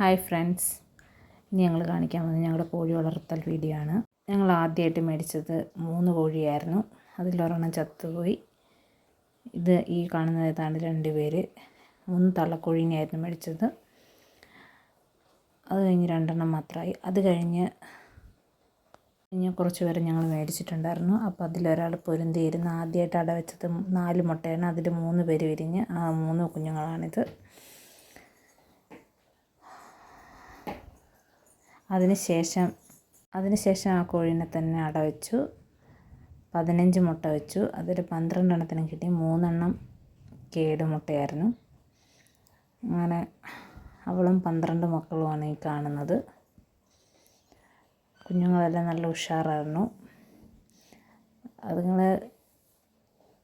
Hi friends ഇനി ഞങ്ങൾ കാണിക്കാൻ പോകുന്നത് ഞങ്ങളുടെ കോഴി വളർത്തൽ വീഡിയോ ആണ്. ഞങ്ങൾ ആദ്യമായിട്ട് മേടിച്ചത് മൂന്ന് കോഴിയായിരുന്നു. അതിലൊരെണ്ണം ചത്തുപോയി. ഇത് ഈ കാണുന്ന ഇതാണ് രണ്ട് പേര്. മൂന്ന് തള്ളക്കോഴീനെയായിരുന്നു മേടിച്ചത്. അത് കഴിഞ്ഞ് രണ്ടെണ്ണം മാത്രമായി. അത് കഴിഞ്ഞ് കഴിഞ്ഞ് കുറച്ച് പേരെ ഞങ്ങൾ മേടിച്ചിട്ടുണ്ടായിരുന്നു. അപ്പോൾ അതിലൊരാൾ പൊരുന്തിയിരുന്ന് ആദ്യമായിട്ട് അടവെച്ചത് നാല് മുട്ടയാണ്. അതിൽ മൂന്ന് പേര് വിരിഞ്ഞ് ആ മൂന്ന് കുഞ്ഞുങ്ങളാണിത്. അതിന് ശേഷം അതിന് ശേഷം ആ കോഴീനെ തന്നെ അട വെച്ചു. പതിനഞ്ച് മുട്ട വെച്ചു. അതിൽ പന്ത്രണ്ടെണ്ണത്തിനും കിട്ടി. മൂന്നെണ്ണം കേട് മുട്ടയായിരുന്നു. അങ്ങനെ അവളും പന്ത്രണ്ട് മക്കളുമാണ് ഈ കാണുന്നത്. കുഞ്ഞുങ്ങളെല്ലാം നല്ല ഉഷാറായിരുന്നു. അതുങ്ങൾ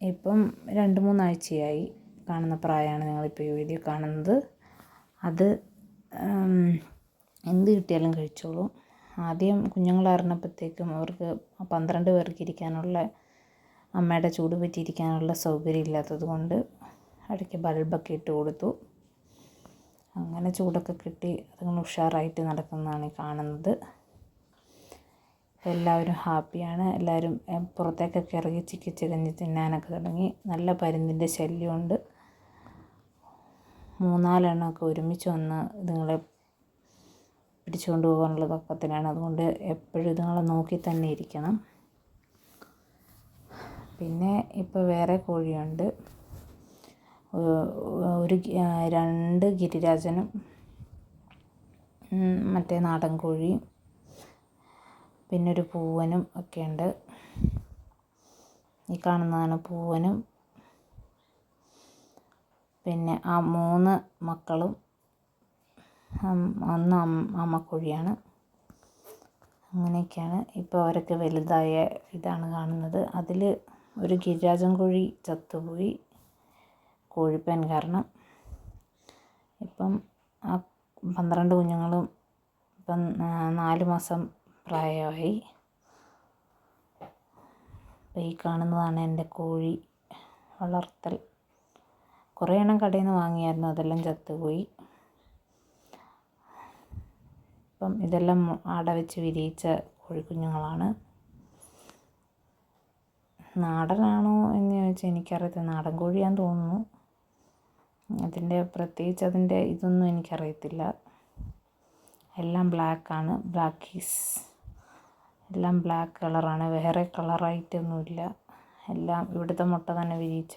ഇപ്പം രണ്ട് മൂന്നാഴ്ചയായി കാണുന്ന പ്രായമാണ് നിങ്ങളിപ്പോൾ ഈ വീഡിയോ കാണുന്നത്. അത് എന്ത് കിട്ടിയാലും കഴിച്ചോളും. ആദ്യം കുഞ്ഞുങ്ങളായിരുന്നപ്പോഴത്തേക്കും അവർക്ക് പന്ത്രണ്ട് പേർക്ക് ഇരിക്കാനുള്ള അമ്മയുടെ ചൂട് പറ്റിയിരിക്കാനുള്ള സൗകര്യം ഇല്ലാത്തത് കൊണ്ട് ഇടയ്ക്ക് ബൾബൊക്കെ ഇട്ട് കൊടുത്തു. അങ്ങനെ ചൂടൊക്കെ കിട്ടി. അതുങ്ങൾ ഉഷാറായിട്ട് നടക്കുന്നതാണ് കാണുന്നത്. എല്ലാവരും ഹാപ്പിയാണ്. എല്ലാവരും പുറത്തേക്കൊക്കെ ഇറങ്ങി ചിക്കി ചികഞ്ഞ് തിന്നാനൊക്കെ തുടങ്ങി. നല്ല പരുന്തിന്റെ ശല്യമുണ്ട്. മൂന്നാലെണ്ണമൊക്കെ ഒരുമിച്ച് വന്ന് ഇതുങ്ങളെ പിടിച്ചുകൊണ്ട് പോകാനുള്ള തക്കത്തിനാണ് അതുകൊണ്ട് എപ്പോഴും ഇതുങ്ങളെ നോക്കി തന്നെ ഇരിക്കണം. പിന്നെ ഇപ്പോൾ വേറെ കോഴിയുണ്ട്. ഒരു രണ്ട് ഗിരിരാജനും മറ്റേ നാടൻ കോഴിയും പിന്നെ ഒരു പൂവനും ഒക്കെ ഉണ്ട് ഈ കാണുന്നതാണ് പൂവനും. പിന്നെ ആ മൂന്ന് മക്കളും ഒന്ന് അമ്മക്കോഴിയാണ്. അങ്ങനെയൊക്കെയാണ് ഇപ്പോൾ അവരൊക്കെ വലുതായ ഇതാണ് കാണുന്നത്. അതിൽ ഒരു ഗിരിരാജൻ കോഴി ചത്തുപോയി. കോഴിപ്പൻ കാരണം. ഇപ്പം ആ പന്ത്രണ്ട് കുഞ്ഞുങ്ങളും ഇപ്പം നാല് മാസം പ്രായമായി. അപ്പോൾ ഈ കാണുന്നതാണ് എന്റെ കോഴി വളർത്തൽ. കുറേ എണ്ണം കടയിൽ നിന്ന് വാങ്ങിയായിരുന്നു അതെല്ലാം ചത്തുപോയി. ഇപ്പം ഇതെല്ലാം അട വെച്ച് വിരിയിച്ച കോഴിക്കുഞ്ഞുങ്ങളാണ്. നാടനാണോ എന്ന് ചോദിച്ചാൽ എനിക്കറിയത്തില്ല. നാടൻ കോഴിയാന്ന് തോന്നുന്നു. അതിന്റെ പ്രത്യേകിച്ച് അതിന്റെ ഇതൊന്നും എനിക്കറിയത്തില്ല. എല്ലാം ബ്ലാക്കാണ്. ബ്ലാക്കീസ്. എല്ലാം ബ്ലാക്ക് കളറാണ്. വേറെ കളറായിട്ടൊന്നുമില്ല. എല്ലാം ഇവിടുത്തെ മുട്ട തന്നെ വിരിയിച്ച